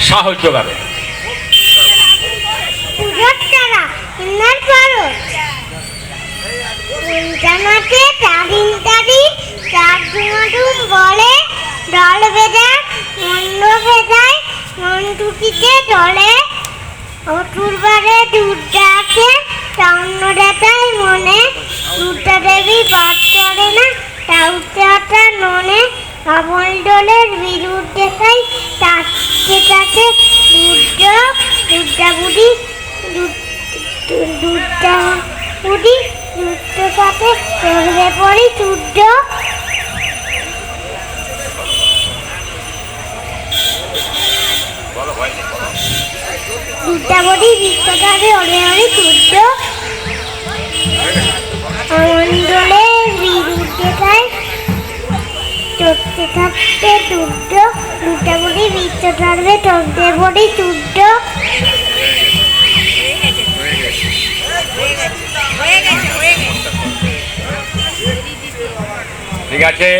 সাহস যোগাবে জানাতে তারিন তারিন চার মনে দুধটা দেবী করে না টাউচাটা ননে আমল ডোলের বিরুদ্ধে দুধটা বুড়ি দুধটা বুড়ি দুধটা সাথে চলবে পড়ি চুদ্দ দুধটা বুড়ি বিশ্বকাপে ওরে ওরে চুদ্দ মন্ডলে চড়তে থাকতে চুদ্দ দুধটা বুড়ি বিশ্ব থাকবে চলতে পড়ি চুদ্দ ঠিক আছে।